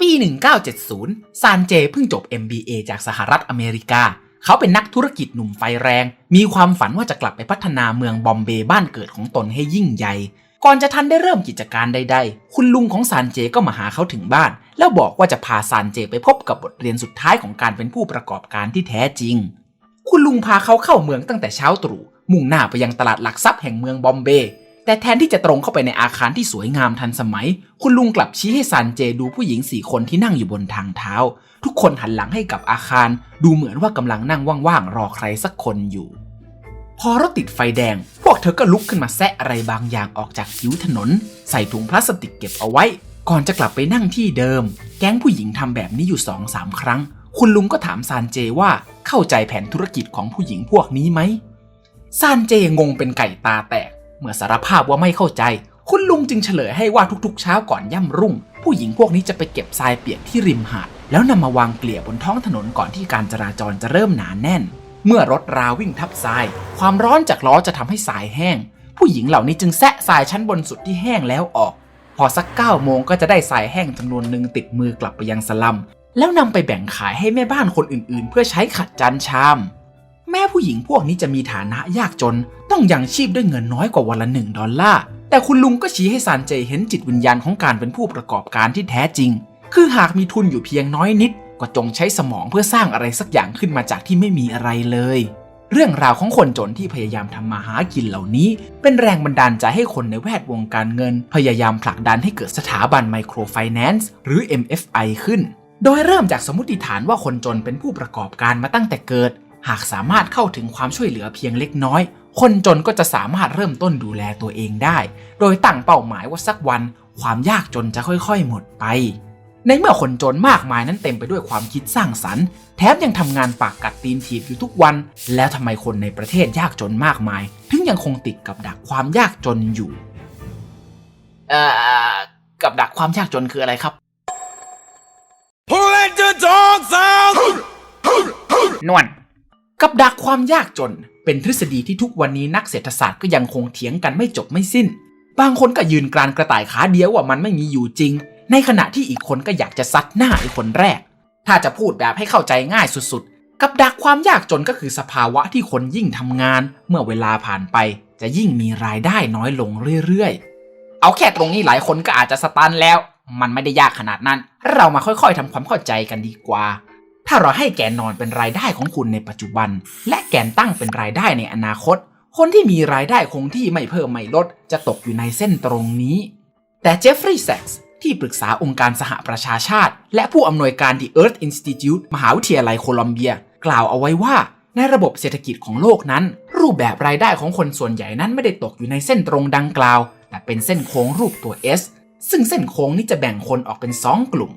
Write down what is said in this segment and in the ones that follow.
ปี 1970 ซานเจเพิ่งจบ MBA จากสหรัฐอเมริกา เขาเป็นนักธุรกิจหนุ่มไฟแรง มีความฝันว่าจะกลับไปพัฒนาเมืองบอมเบย์บ้านเกิดของตนให้ยิ่งใหญ่ ก่อนจะทันได้เริ่มกิจการใดๆ คุณลุงของซานเจก็มาหาเขาถึงบ้าน แล้วบอกว่าจะพาซานเจไปพบกับบทเรียนสุดท้ายของการเป็นผู้ประกอบการที่แท้จริง คุณลุงพาเขาเข้าเมืองตั้งแต่เช้าตรู่ มุ่งหน้าไปยังตลาดหลักทรัพย์แห่งเมืองบอมเบย์ แต่แทนที่จะตรงเข้าไปในอาคารที่สวยงามทันสมัย คุณลุงกลับชี้ให้ซานเจดูผู้หญิงสี่คนที่นั่งอยู่บนทางเท้า ทุกคนหันหลังให้กับอาคาร ดูเหมือนว่ากำลังนั่งว่างๆรอใครสักคนอยู่ พอรถติดไฟแดง พวกเธอก็ลุกขึ้นมาแซะอะไรบางอย่างออกจากผิวถนน ใส่ถุงพลาสติกเก็บเอาไว้ ก่อนจะกลับไปนั่งที่เดิม แก๊งผู้หญิงทำแบบนี้อยู่สองสามครั้ง คุณลุงก็ถามซานเจว่าเข้าใจแผนธุรกิจของผู้หญิงพวกนี้ไหมซานเจงงเป็นไก่ตาแตก เมื่อสารภาพว่าไม่เข้าใจ คุณลุงจึงเฉลยให้ว่าทุกๆ เช้าก่อนย่ำรุ่ง ผู้หญิงพวกนี้จะไปเก็บทรายเปียกที่ริมหาด แล้วนำมาวางเกลี่ยบนท้องถนนก่อนที่การจราจรจะเริ่มหนาแน่น เมื่อรถราวิ่งทับทราย ความร้อนจากล้อจะทำให้ทรายแห้ง ผู้หญิงเหล่านี้จึงแซะทรายชั้นบนสุดที่แห้งแล้วออก พอสัก9ก้าโมงก็จะได้ทรายแห้งจำนวนหนึ่งติดมือกลับไปยังสลัม แล้วนำไปแบ่งขายให้แม่บ้านคนอื่นๆ เพื่อใช้ขัดจานชาม แม่ผู้หญิงพวกนี้จะมีฐานะยากจน ต้องยังชีพด้วยเงินน้อยกว่าวันละหนึ่งดอลลาร์ แต่คุณลุงก็ชี้ให้ซานเจเห็นจิตวิญญาณของการเป็นผู้ประกอบการที่แท้จริง คือหากมีทุนอยู่เพียงน้อยนิด ก็จงใช้สมองเพื่อสร้างอะไรสักอย่างขึ้นมาจากที่ไม่มีอะไรเลย เรื่องราวของคนจนที่พยายามทำมาหากินเหล่านี้ เป็นแรงบันดาลใจให้คนในแวดวงการเงิน พยายามผลักดันให้เกิดสถาบันไมโครไฟแนนซ์หรือ MFI ขึ้น โดยเริ่มจากสมมติฐานว่าคนจนเป็นผู้ประกอบการมาตั้งแต่เกิด หากสามารถเข้าถึงความช่วยเหลือเพียงเล็กน้อย คนจนก็จะสามารถเริ่มต้นดูแลตัวเองได้ โดยตั้งเป้าหมายว่าสักวัน ความยากจนจะค่อยๆ หมดไป ในเมื่อคนจนมากมายนั้นเต็มไปด้วยความคิดสร้างสรรค์ แถมยังทำงานปากกัดตีนถีบอยู่ทุกวัน แล้วทำไมคนในประเทศยากจนมากมาย ถึงยังคงติดกับดักความยากจนอยู่ เอ่อ กับดักความยากจนคืออะไรครับ Who let the dogs out? นวล กับดักความยากจน เป็นทฤษฎีที่ทุกวันนี้นักเศรษฐศาสตร์ก็ยังคงเถียงกันไม่จบไม่สิ้น บางคนก็ยืนกรานกระต่ายขาเดียวว่ามันไม่มีอยู่จริง ในขณะที่อีกคนก็อยากจะซัดหน้าไอ้คนแรก ถ้าจะพูดแบบให้เข้าใจง่ายสุดๆ กับดักความยากจนก็คือสภาวะที่คนยิ่งทำงาน เมื่อเวลาผ่านไป จะยิ่งมีรายได้น้อยลงเรื่อยๆ เอาแค่ตรงนี้หลายคนก็อาจจะสตันแล้ว มันไม่ได้ยากขนาดนั้น เรามาค่อยๆทำความเข้าใจกันดีกว่า ถ้าเราให้แกนนอนเป็นรายได้ของคุณในปัจจุบัน และแกนตั้งเป็นรายได้ในอนาคต คนที่มีรายได้คงที่ไม่เพิ่มไม่ลด จะตกอยู่ในเส้นตรงนี้ แต่เจฟฟรีย์แซกส์ที่ปรึกษาองค์การสหประชาชาติ และผู้อำนวยการ The Earth Institute มหาวิทยาลัยโคลัมเบีย กล่าวเอาไว้ว่า ในระบบเศรษฐกิจของโลกนั้น รูปแบบรายได้ของคนส่วนใหญ่นั้นไม่ได้ตกอยู่ในเส้นตรงดังกล่าว แต่เป็นเส้นโค้งรูปตัว S ซึ่งเส้นโค้งนี้จะแบ่งคนออกเป็น 2 กลุ่ม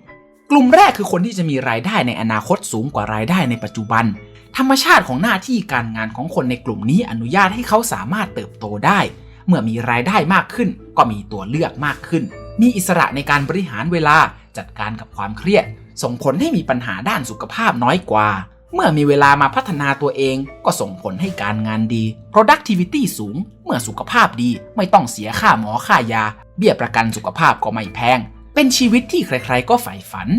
กลุ่มแรกคือคนที่จะมีรายได้ในอนาคตสูงกว่ารายได้ในปัจจุบัน ธรรมชาติของหน้าที่การงานของคนในกลุ่มนี้อนุญาตให้เขาสามารถเติบโตได้ เมื่อมีรายได้มากขึ้น ก็มีตัวเลือกมากขึ้น มีอิสระในการบริหารเวลาจัดการกับความเครียด ส่งผลให้มีปัญหาด้านสุขภาพน้อยกว่า เมื่อมีเวลามาพัฒนาตัวเอง ก็ส่งผลให้การงานดี productivity สูง เมื่อสุขภาพดีไม่ต้องเสียค่าหมอค่ายา เบี้ยประกันสุขภาพก็ไม่แพง เป็นชีวิตที่ใครๆก็ใฝ่ฝัน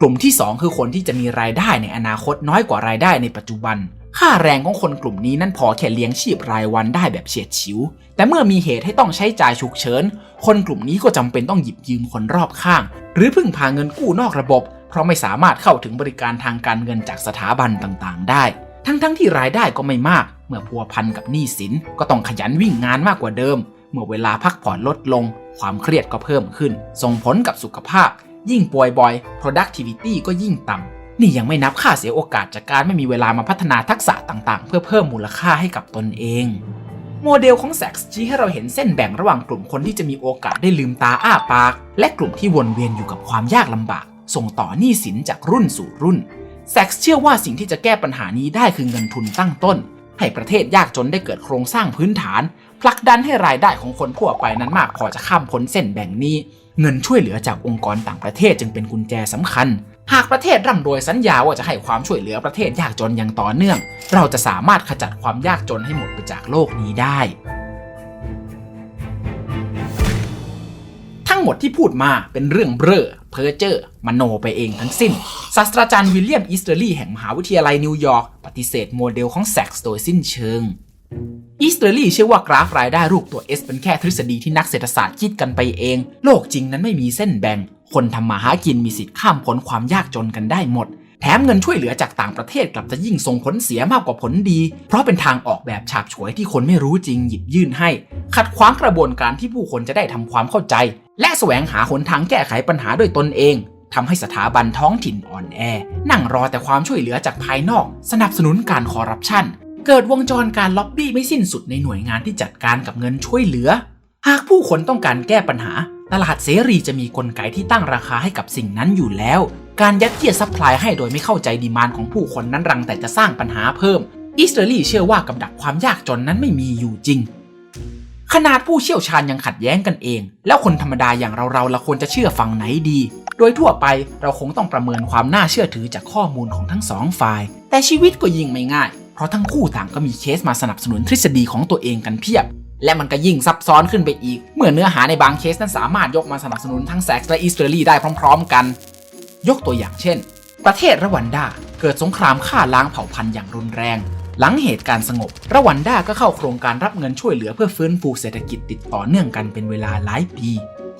กลุ่มที่ 2 คือคนที่จะมีรายได้ในอนาคตน้อยกว่ารายได้ในปัจจุบัน ค่าแรงของคนกลุ่มนี้นั่นพอแค่เลี้ยงชีพรายวันได้แบบเฉียดฉิว แต่เมื่อมีเหตุให้ต้องใช้จ่ายฉุกเฉิน คนกลุ่มนี้ก็จำเป็นต้องหยิบยืมคนรอบข้าง หรือพึ่งพาเงินกู้นอกระบบ เพราะไม่สามารถเข้าถึงบริการทางการเงินจากสถาบันต่างๆ ได้ ทั้งๆทที่รายได้ก็ไม่มาก เมื่อพัวพันกับหนี้สินก็ต้องขยันวิ่งงานมากกว่าเดิม เมื่อเวลาพักผ่อนลดลง ความเครียดก็เพิ่มขึ้น ส่งผลกับสุขภาพ ยิ่งป่วยบ่อย productivity ก็ยิ่งต่ำ นี่ยังไม่นับค่าเสียโอกาสจากการไม่มีเวลามาพัฒนาทักษะต่างๆ เพื่อเพิ่มมูลค่าให้กับตนเอง โมเดลของแซกชี้ให้เราเห็นเส้นแบ่งระหว่างกลุ่มคนที่จะมีโอกาสได้ลืมตาอ้าปาก และกลุ่มที่วนเวียนอยู่กับความยากลำบาก ส่งต่อหนี้สินจากรุ่นสู่รุ่นแซกเชื่อว่าสิ่งที่จะแก้ปัญหานี้ได้คือเงินทุนตั้งต้น ให้ประเทศยากจนได้เกิดโครงสร้างพื้นฐาน ผลักดันให้รายได้ของคนทั่วไปนั้นมากพอจะข้ามพ้นเส้นแบ่งนี้ เงินช่วยเหลือจากองค์กรต่างประเทศจึงเป็นกุญแจสำคัญ หากประเทศร่ำรวยสัญญาว่าจะให้ความช่วยเหลือประเทศยากจนอย่างต่อเนื่อง เราจะสามารถขจัดความยากจนให้หมดไปจากโลกนี้ได้ทั้งหมดที่พูดมาเป็นเรื่องเบ้อเพอเจ้อมโนไปเองทั้งสิ้น ศาสตราจารย์วิลเลียมอีสเตอร์ลีย์แห่งมหาวิทยาลัยนิวยอร์กปฏิเสธโมเดลของแซกส์โดยสิ้นเชิง อีสเตอร์ลีย์เชื่อว่ากราฟรายได้รูปตัว S เป็นแค่ทฤษฎีที่นักเศรษฐศาสตร์คิดกันไปเอง โลกจริงนั้นไม่มีเส้นแบ่ง คนทำมาหากินมีสิทธิ์ข้ามพ้นความยากจนกันได้หมด แถมเงินช่วยเหลือจากต่างประเทศกลับจะยิ่งส่งผลเสียมากกว่าผลดี เพราะเป็นทางออกแบบฉาบฉวยที่คนไม่รู้จริงหยิบยื่นให้ ขัดขวางกระบวนการที่ผู้คนจะได้ทำความเข้าใจ และแสวงหาหนทางแก้ไขปัญหาด้วยตนเองทำให้สถาบันท้องถิ่นอ่อนแอ นั่งรอแต่ความช่วยเหลือจากภายนอก สนับสนุนการคอร์รัปชัน เกิดวงจรการล็อบบี้ไม่สิ้นสุดในหน่วยงานที่จัดการกับเงินช่วยเหลือ หากผู้คนต้องการแก้ปัญหา ตลาดเสรีจะมีกลไกที่ตั้งราคาให้กับสิ่งนั้นอยู่แล้ว การยัดเยียดซัพพลายให้โดยไม่เข้าใจดีมานของผู้คนนั้นรังแต่จะสร้างปัญหาเพิ่ม อิสเตอรี่เชื่อว่ากับดักความยากจนนั้นไม่มีอยู่จริง ขนาดผู้เชี่ยวชาญยังขัดแย้งกันเอง แล้วคนธรรมดาอย่างเราๆละควรจะเชื่อฟังไหนดี โดยทั่วไปเราคงต้องประเมินความน่าเชื่อถือจากข้อมูลของทั้งสองฝ่าย แต่ชีวิตก็ยิ่งไม่ง่าย เพราะทั้งคู่ต่างก็มีเคสมาสนับสนุนทฤษฎีของตัวเองกันเพียบ และมันก็ยิ่งซับซ้อนขึ้นไปอีก เมื่อเนื้อหาในบางเคสนั้นสามารถยกมาสนับสนุนทั้งแซกและอีสเตอรี่ได้พร้อม ๆ กัน ยกตัวอย่างเช่น ประเทศรวันดาเกิดสงครามฆ่าล้างเผ่าพันธุ์อย่างรุนแรง หลังเหตุการณ์สงบรวันดาก็เข้าโครงการรับเงินช่วยเหลือเพื่อฟื้นฟูเศรษฐกิจติดต่อเนื่องกันเป็นเวลาหลายปี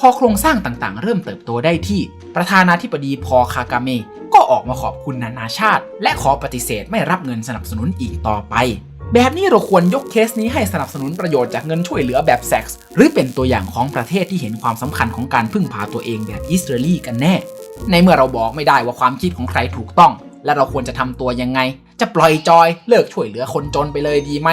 พอโครงสร้างต่างๆ เริ่มเติบโตได้ที่ ประธานาธิบดีพอคากาเมก็ออกมาขอบคุณนานาชาติ และขอปฏิเสธไม่รับเงินสนับสนุนอีกต่อไป แบบนี้เราควรยกเคสนี้ให้สนับสนุนประโยชน์จากเงินช่วยเหลือแบบแซ็กส์หรือเป็นตัวอย่างของประเทศที่เห็นความสำคัญของการพึ่งพาตัวเองแบบอิสราเอลีกันแน่ ในเมื่อเราบอกไม่ได้ว่าความคิดของใครถูกต้อง และเราควรจะทำตัวยังไง จะปล่อยจอยเลิกช่วยเหลือคนจนไปเลยดีไหม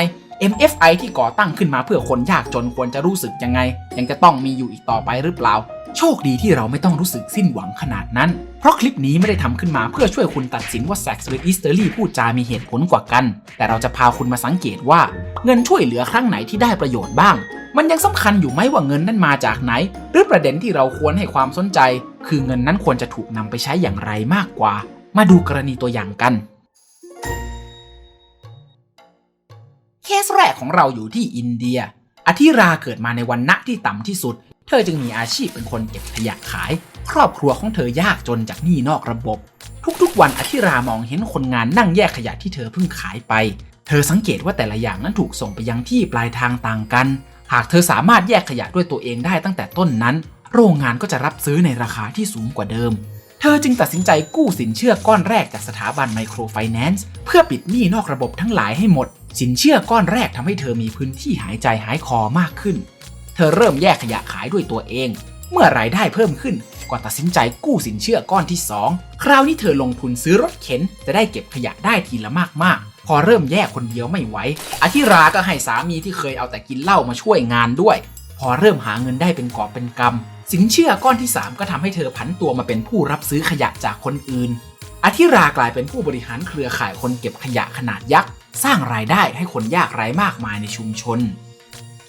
MFI ที่ก่อตั้งขึ้นมาเพื่อคนยากจนควรจะรู้สึกยังไง ยังจะต้องมีอยู่อีกต่อไปหรือเปล่า โชคดีที่เราไม่ต้องรู้สึกสิ้นหวังขนาดนั้น เพราะคลิปนี้ไม่ได้ทำขึ้นมาเพื่อช่วยคุณตัดสินว่าแซ็กซ์หรืออีสเตอรี่พูดจามีเหตุผลกว่ากัน แต่เราจะพาคุณมาสังเกตว่า เงินช่วยเหลือครั้งไหนที่ได้ประโยชน์บ้าง มันยังสำคัญอยู่ไหมว่าเงินนั้นมาจากไหน หรือประเด็นที่เราควรให้ความสนใจ คือเงินนั้นควรจะถูกนำไปใช้อย่างไรมากกว่า มาดูกรณีตัวอย่างกัน เคสแรกของเราอยู่ที่อินเดีย อธิราเกิดมาในวันณะที่ต่ำที่สุด เธอจึงมีอาชีพเป็นคนเก็บขยะขาย ครอบครัวของเธอยากจนจากหนี้นอกระบบ ทุกๆ วันอธิรามองเห็นคนงานนั่งแยกขยะที่เธอเพิ่งขายไป เธอสังเกตว่าแต่ละอย่างนั้นถูกส่งไปยังที่ปลายทางต่างกัน หากเธอสามารถแยกขยะด้วยตัวเองได้ตั้งแต่ต้นนั้น โรงงานก็จะรับซื้อในราคาที่สูงกว่าเดิมเธอจึงตัดสินใจกู้สินเชื่อก้อนแรกจากสถาบันไมโครไฟแนนซ์เพื่อปิดหนี้นอกระบบทั้งหลายให้หมด สินเชื่อก้อนแรกทำให้เธอมีพื้นที่หายใจหายคอมากขึ้น เธอเริ่มแยกขยะขายด้วยตัวเอง เมื่อรายได้เพิ่มขึ้นก็ตัดสินใจกู้สินเชื่อก้อนที่ 2 คราวนี้เธอลงทุนซื้อรถเข็น จะได้เก็บขยะได้ทีละมากๆ พอเริ่มแยกคนเดียวไม่ไหวอาทิราก็ให้สามีที่เคยเอาแต่กินเหล้ามาช่วยงานด้วย พอเริ่มหาเงินได้เป็นกอบเป็นกำสินเชื่อก้อนที่ 3 ก็ทำให้เธอผันตัวมาเป็นผู้รับซื้อขยะจากคนอื่นอาทิรากลายเป็นผู้บริหารเครือข่ายคนเก็บขยะขนาดยักษ์ สร้างรายได้ให้คนยากไร้มากมายในชุมชน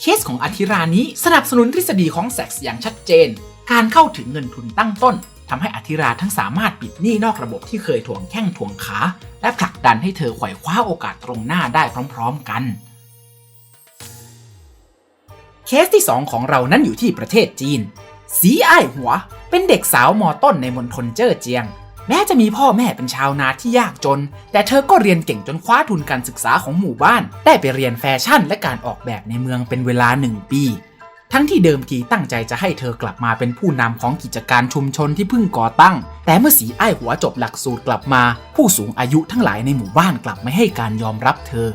เคสของอาทิรานี้สนับสนุนทฤษฎีของแซ็กซ์อย่างชัดเจน การเข้าถึงเงินทุนตั้งต้นทำให้อาทิราทั้งสามารถปิดหนี้นอกระบบที่เคยถ่วงแข้งถ่วงขา และผลักดันให้เธอไขว่คว้าโอกาสตรงหน้าได้พร้อมๆกัน เคสที่ 2 ของเรานั้นอยู่ที่ประเทศจีน สีอ้ายหัว เป็นเด็กสาวมอต้นในมณฑลเจ้อเจียง แม้จะมีพ่อแม่เป็นชาวนาที่ยากจน แต่เธอก็เรียนเก่งจนคว้าทุนการศึกษาของหมู่บ้าน ได้ไปเรียนแฟชั่นและการออกแบบในเมืองเป็นเวลาหนึ่งปี ทั้งที่เดิมทีตั้งใจจะให้เธอกลับมาเป็นผู้นำของกิจการชุมชนที่เพิ่งก่อตั้ง แต่เมื่อสีไอ้หัวจบหลักสูตรกลับมา ผู้สูงอายุทั้งหลายในหมู่บ้านกลับไม่ให้การยอมรับเธอ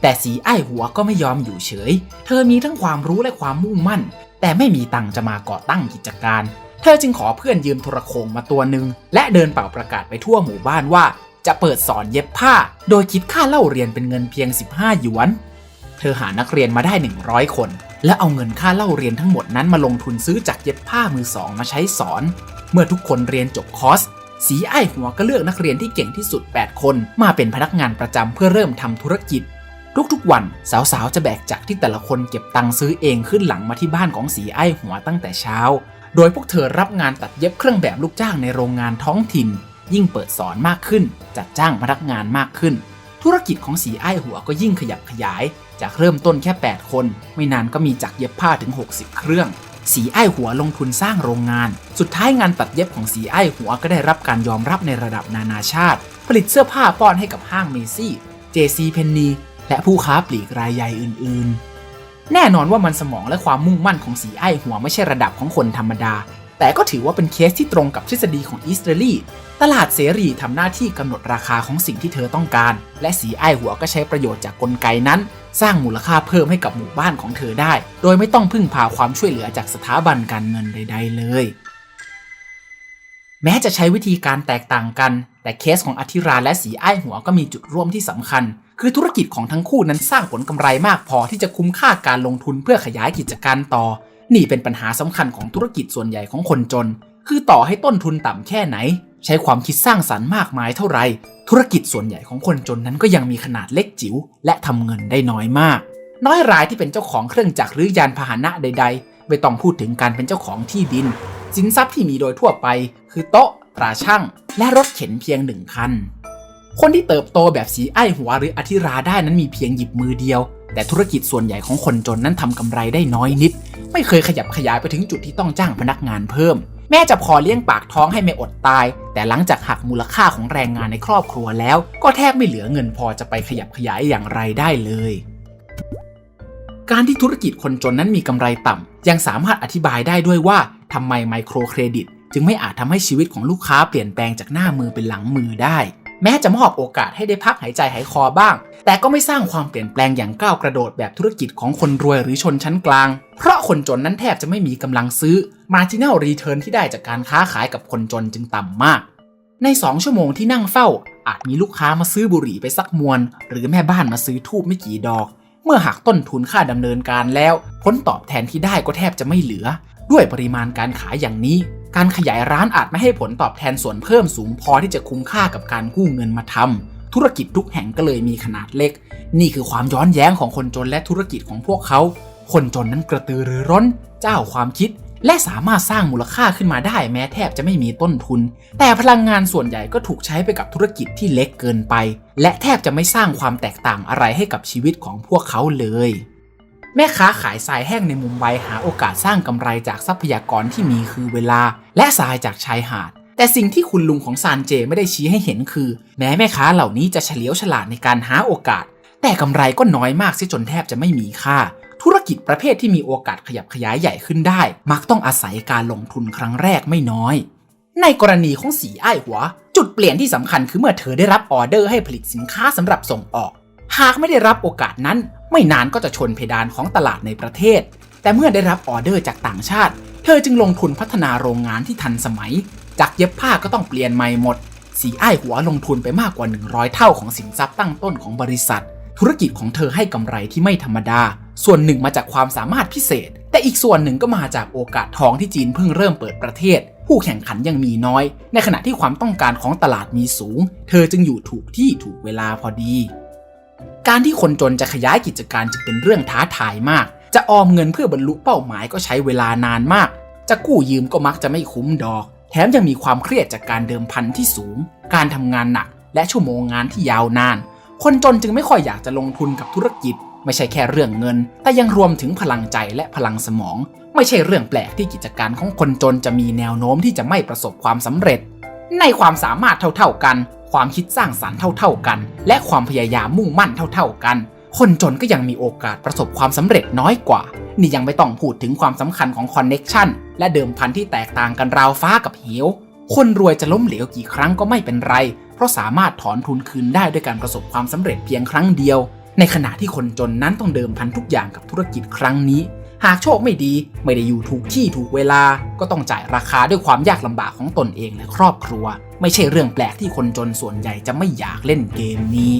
แต่สีไอ้หัวก็ไม่ยอมอยู่เฉย เธอมีทั้งความรู้และความมุ่งมั่น แต่ไม่มีตังจะมาก่อตั้งกิจการ เธอจึงขอเพื่อนยืมโทรโขงมาตัวหนึ่งและเดินเป่าประกาศไปทั่วหมู่บ้านว่า จะเปิดสอนเย็บผ้า โดยคิดค่าเล่าเรียนเป็นเงินเพียง 15 หยวน เธอหานักเรียนมาได้ 100 คน และเอาเงินค่าเล่าเรียนทั้งหมดนั้นมาลงทุนซื้อจักรเย็บผ้ามือสองมาใช้สอน เมื่อทุกคนเรียนจบคอร์สสีไอ้หัวก็เลือกนักเรียนที่เก่งที่สุด 8 คน มาเป็นพนักงานประจำเพื่อเริ่มทำธุรกิจ ทุกๆวันสาวๆจะแบกจักรที่แต่ละคนเก็บตังค์ซื้อเองขึ้นหลังมาที่บ้านของสีไอ้หัวตั้งแต่เช้า โดยพวกเธอรับงานตัดเย็บเครื่องแบบลูกจ้างในโรงงานท้องถิ่น ยิ่งเปิดสอนมากขึ้น จัดจ้างพนักงานมากขึ้น ธุรกิจของสีไอ้หัวก็ยิ่งขยับขยาย จากเริ่มต้นแค่ 8 คน ไม่นานก็มีจักรเย็บผ้าถึง 60 เครื่อง สีไอ้หัวลงทุนสร้างโรงงาน สุดท้ายงานตัดเย็บของสีไอ้หัวก็ได้รับการยอมรับในระดับนานาชาติ ผลิตเสื้อผ้าป้อนให้กับห้างเมซี่ JC p e n n y และผู้ค้าปลีกรายใหญ่อื่น ๆ แน่นอนว่ามันสมองและความมุ่งมั่นของสีไอ้หัวไม่ใช่ระดับของคนธรรมดา แต่ก็ถือว่าเป็นเคสที่ตรงกับทฤษฎีของอีสเตอรี่ตลาดเสรีทำหน้าที่กำหนดราคาของสิ่งที่เธอต้องการ และสีไอ้หัวก็ใช้ประโยชน์จากกลไกนั้น สร้างมูลค่าเพิ่มให้กับหมู่บ้านของเธอได้ โดยไม่ต้องพึ่งพาความช่วยเหลือจากสถาบันการเงินใด ๆ เลย แม้จะใช้วิธีการแตกต่างกัน แต่เคสของอธิราและสีไอ้หัวก็มีจุดร่วมที่สำคัญ คือธุรกิจของทั้งคู่นั้นสร้างผลกำไรมากพอที่จะคุ้มค่าการลงทุนเพื่อขยายกิจการต่อ นี่เป็นปัญหาสำคัญของธุรกิจส่วนใหญ่ของคนจน คือต่อให้ต้นทุนต่ำแค่ไหน ใช้ความคิดสร้างสรรค์มากมายเท่าไหร่ธุรกิจส่วนใหญ่ของคนจนนั้นก็ยังมีขนาดเล็กจิ๋วและทำเงินได้น้อยมาก น้อยรายที่เป็นเจ้าของเครื่องจักรหรือยานพาหนะใด ๆ ไม่ต้องพูดถึงการเป็นเจ้าของที่ดิน สินทรัพย์ที่มีโดยทั่วไป คือโต๊ะตราช่างและรถเข็นเพียงหนึ่งคัน คนที่เติบโตแบบสีไอ้หัวหรืออธิราได้นั้นมีเพียงหยิบมือเดียว แต่ธุรกิจส่วนใหญ่ของคนจนนั้นทำกำไรได้น้อยนิด ไม่เคยขยับขยายไปถึงจุดที่ต้องจ้างพนักงานเพิ่ม แม่จะพอเลี้ยงปากท้องให้ไม่อดตาย แต่หลังจากหักมูลค่าของแรงงานในครอบครัวแล้ว ก็แทบไม่เหลือเงินพอจะไปขยับขยายอย่างไรได้เลย การที่ธุรกิจคนจนนั้นมีกำไรต่ำยังสามารถอธิบายได้ด้วยว่าทำไมไมโครเครดิต จึงไม่อาจทำให้ชีวิตของลูกค้าเปลี่ยนแปลงจากหน้ามือเป็นหลังมือได้ แม้จะมอบโอกาสให้ได้พักหายใจหายคอบ้าง แต่ก็ไม่สร้างความเปลี่ยนแปลงอย่างก้าวกระโดดแบบธุรกิจของคนรวยหรือชนชั้นกลาง เพราะคนจนนั้นแทบจะไม่มีกำลังซื้อ marginal return ที่ได้จากการค้าขายกับคนจนจึงต่ำมาก ใน 2 ชั่วโมงที่นั่งเฝ้า อาจมีลูกค้ามาซื้อบุหรี่ไปสักมวน หรือแม่บ้านมาซื้อทูบไม่กี่ดอก เมื่อหักต้นทุนค่าดำเนินการแล้ว ผลตอบแทนที่ได้ก็แทบจะไม่เหลือ ด้วยปริมาณการขายอย่างนี้ การขยายร้านอาจไม่ให้ผลตอบแทนส่วนเพิ่มสูงพอที่จะคุ้มค่ากับการกู้เงินมาทำธุรกิจทุกแห่งก็เลยมีขนาดเล็ก นี่คือความย้อนแย้งของคนจนและธุรกิจของพวกเขา คนจนนั้นกระตือรือร้น เจ้าความคิด และสามารถสร้างมูลค่าขึ้นมาได้แม้แทบจะไม่มีต้นทุน แต่พลังงานส่วนใหญ่ก็ถูกใช้ไปกับธุรกิจที่เล็กเกินไป และแทบจะไม่สร้างความแตกต่างอะไรให้กับชีวิตของพวกเขาเลย แม่ค้าขายทรายแห้งในมุมไบหาโอกาสสร้างกำไรจากทรัพยากรที่มีคือเวลา และทรายจากชายหาด แต่สิ่งที่คุณลุงของซานเจไม่ได้ชี้ให้เห็นคือ แม้แม่ค้าเหล่านี้จะเฉลียวฉลาดในการหาโอกาส แต่กำไรก็น้อยมากเสียจนแทบจะไม่มีค่า ธุรกิจประเภทที่มีโอกาสขยับขยายใหญ่ขึ้นได้ มักต้องอาศัยการลงทุนครั้งแรกไม่น้อย ในกรณีของสีอ้ายหัว จุดเปลี่ยนที่สำคัญคือเมื่อเธอได้รับออเดอร์ให้ผลิตสินค้าสำหรับส่งออก หากไม่ได้รับโอกาสนั้น ไม่นานก็จะชนเพดานของตลาดในประเทศ แต่เมื่อได้รับออเดอร์จากต่างชาติ เธอจึงลงทุนพัฒนาโรงงานที่ทันสมัย จากเย็บผ้าก็ต้องเปลี่ยนใหม่หมด สีอ้ายหัวลงทุนไปมากกว่า 100 เท่าของสินทรัพย์ตั้งต้นของบริษัท ธุรกิจของเธอให้กำไรที่ไม่ธรรมดา ส่วนหนึ่งมาจากความสามารถพิเศษ แต่อีกส่วนหนึ่งก็มาจากโอกาสทองที่จีนเพิ่งเริ่มเปิดประเทศ ผู้แข่งขันยังมีน้อย ในขณะที่ความต้องการของตลาดมีสูง เธอจึงอยู่ถูกที่ถูกเวลาพอดี การที่คนจนจะขยายกิจการจึงเป็นเรื่องท้าทายมาก จะออมเงินเพื่อบรรลุเป้าหมายก็ใช้เวลานานมาก จะกู้ยืมก็มักจะไม่คุ้มดอก แถมยังมีความเครียดจากการเดิมพันที่สูง การทำงานหนัก และชั่วโมงงานที่ยาวนาน คนจนจึงไม่ค่อยอยากจะลงทุนกับธุรกิจ ไม่ใช่แค่เรื่องเงิน แต่ยังรวมถึงพลังใจและพลังสมอง ไม่ใช่เรื่องแปลกที่กิจการของคนจนจะมีแนวโน้มที่จะไม่ประสบความสำเร็จ ในความสามารถเท่าๆกัน ความคิดสร้างสรรค์เท่า ๆกัน และความพยายามมุ่งมั่นเท่า ๆกัน คนจนก็ยังมีโอกาสประสบความสำเร็จน้อยกว่า นี่ยังไม่ต้องพูดถึงความสำคัญของคอนเน็กชันและเดิมพันที่แตกต่างกันราวฟ้ากับเหว คนรวยจะล้มเหลวกี่ครั้งก็ไม่เป็นไร เพราะสามารถถอนทุนคืนได้ด้วยการประสบความสำเร็จเพียงครั้งเดียว ในขณะที่คนจนนั้นต้องเดิมพันทุกอย่างกับธุรกิจครั้งนี้ หากโชคไม่ดีไม่ได้อยู่ถูกที่ถูกเวลา ก็ต้องจ่ายราคาด้วยความยากลำบากของตนเองและครอบครัว ไม่ใช่เรื่องแปลกที่คนจนส่วนใหญ่จะไม่อยากเล่นเกมนี้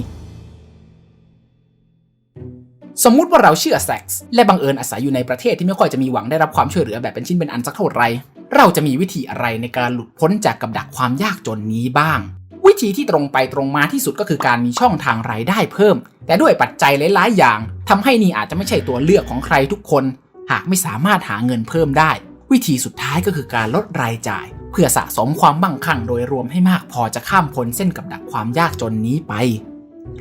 สมมุติว่าเราเชื่อเซ็กส์และบังเอิญอาศัยอยู่ในประเทศที่ไม่ค่อยจะมีหวังได้รับความช่วยเหลือแบบเป็นชิ้นเป็นอันสักเท่าไหร่เราจะมีวิธีอะไรในการหลุดพ้นจากกับดักความยากจนนี้บ้าง วิธีที่ตรงไปตรงมาที่สุดก็คือการมีช่องทางรายได้เพิ่ม แต่ด้วยปัจจัยหลายๆอย่างทำให้นี่อาจจะไม่ใช่ตัวเลือกของใครทุกคน หากไม่สามารถหาเงินเพิ่มได้ วิธีสุดท้ายก็คือการลดรายจ่าย เพื่อสะสมความมั่งคั่งโดยรวมให้มากพอจะข้ามพ้นเส้นกับดักความยากจนนี้ไป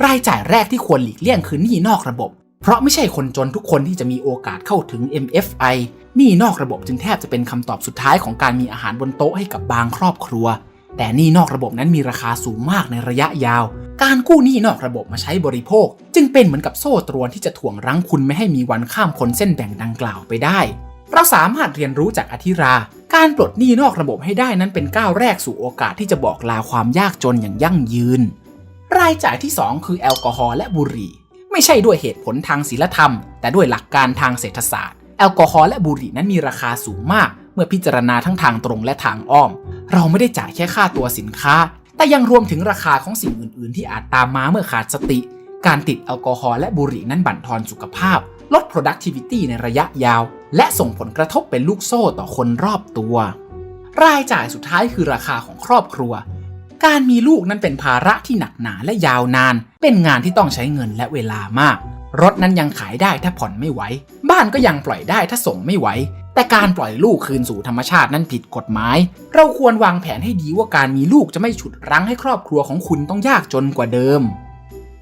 รายจ่ายแรกที่ควรหลีกเลี่ยงคือหนี้นอกระบบ เพราะไม่ใช่คนจนทุกคนที่จะมีโอกาสเข้าถึง MFI หนี้นอกระบบจึงแทบจะเป็นคำตอบสุดท้ายของการมีอาหารบนโต๊ะให้กับบางครอบครัว แต่หนี้นอกระบบนั้นมีราคาสูงมากในระยะยาว การกู้หนี้นอกระบบมาใช้บริโภค จึงเป็นเหมือนกับโซ่ตรวนที่จะถ่วงรั้งคุณไม่ให้มีวันข้ามพ้นเส้นแบ่งดังกล่าวไปได้ เราสามารถเรียนรู้จากอธิรา การปลดหนี้นอกระบบให้ได้นั้นเป็นก้าวแรกสู่โอกาสที่จะบอกลาความยากจนอย่างยั่งยืน รายจ่ายที่ 2 คือแอลกอฮอล์และบุหรี่ ไม่ใช่ด้วยเหตุผลทางศีลธรรม แต่ด้วยหลักการทางเศรษฐศาสตร์ แอลกอฮอล์และบุหรี่นั้นมีราคาสูงมาก เมื่อพิจารณาทั้งทางตรงและทางอ้อม เราไม่ได้จ่ายแค่ค่าตัวสินค้า แต่ยังรวมถึงราคาของสิ่งอื่น ๆ ที่อาจตามมาเมื่อขาดสติ การติดแอลกอฮอล์และบุหรี่นั้นบั่นทอนสุขภาพ ลด productivity ในระยะยาว และส่งผลกระทบเป็นลูกโซ่ต่อคนรอบตัว รายจ่ายสุดท้ายคือราคาของครอบครัว การมีลูกนั้นเป็นภาระที่หนักหนาและยาวนาน เป็นงานที่ต้องใช้เงินและเวลามาก รถนั้นยังขายได้ถ้าผ่อนไม่ไหว บ้านก็ยังปล่อยได้ถ้าส่งไม่ไหว แต่การปล่อยลูกคืนสู่ธรรมชาตินั้นผิดกฎหมาย เราควรวางแผนให้ดีว่าการมีลูกจะไม่ฉุดรั้งให้ครอบครัวของคุณต้องยากจนกว่าเดิม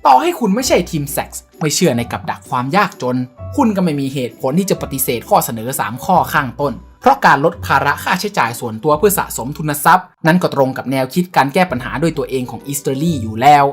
ต่อให้คุณไม่ใช่ทีมเซ็กส์ไม่เชื่อในกับดักความยากจน คุณก็ไม่มีเหตุผลที่จะปฏิเสธข้อเสนอ 3 ข้อข้างต้น เพราะการลดภาระค่าใช้จ่ายส่วนตัวเพื่อสะสมทุนทรัพย์ นั้นก็ตรงกับแนวคิดการแก้ปัญหาด้วยตัวเองของอีสเตอร์ลี่อยู่แล้ว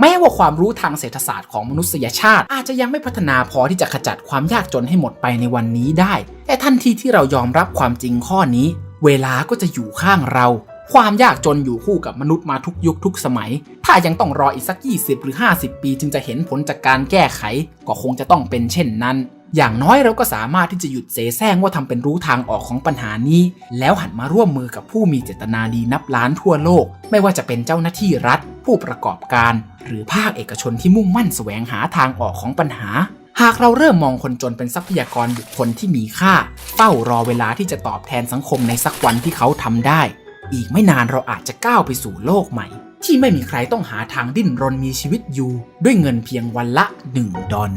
แม้ว่าความรู้ทางเศรษฐศาสตร์ของมนุษยชาติ อาจจะยังไม่พัฒนาพอที่จะขจัดความยากจนให้หมดไปในวันนี้ได้ แต่ทันทีที่เรายอมรับความจริงข้อนี้ เวลาก็จะอยู่ข้างเรา ความยากจนอยู่คู่กับมนุษย์มาทุกยุคทุกสมัย ถ้ายังต้องรออีกสัก 20 หรือ 50 ปีจึงจะเห็นผลจากการแก้ไข ก็คงจะต้องเป็นเช่นนั้น อย่างน้อยเราก็สามารถที่จะหยุดเสแสร้งว่าทำเป็นรู้ทางออกของปัญหานี้ แล้วหันมาร่วมมือกับผู้มีเจตนาดีนับล้านทั่วโลก ไม่ว่าจะเป็นเจ้าหน้าที่รัฐ ผู้ประกอบการ หรือภาคเอกชนที่มุ่งมั่นแสวงหาทางออกของปัญหาหากเราเริ่มมองคนจนเป็นทรัพยากรบุคคลที่มีค่า เฝ้ารอเวลาที่จะตอบแทนสังคมในสักวันที่เขาทำได้ อีกไม่นานเราอาจจะก้าวไปสู่โลกใหม่ ที่ไม่มีใครต้องหาทางดิ้นรนมีชีวิตอยู่ ด้วยเงินเพียงวันละ 1 ดอล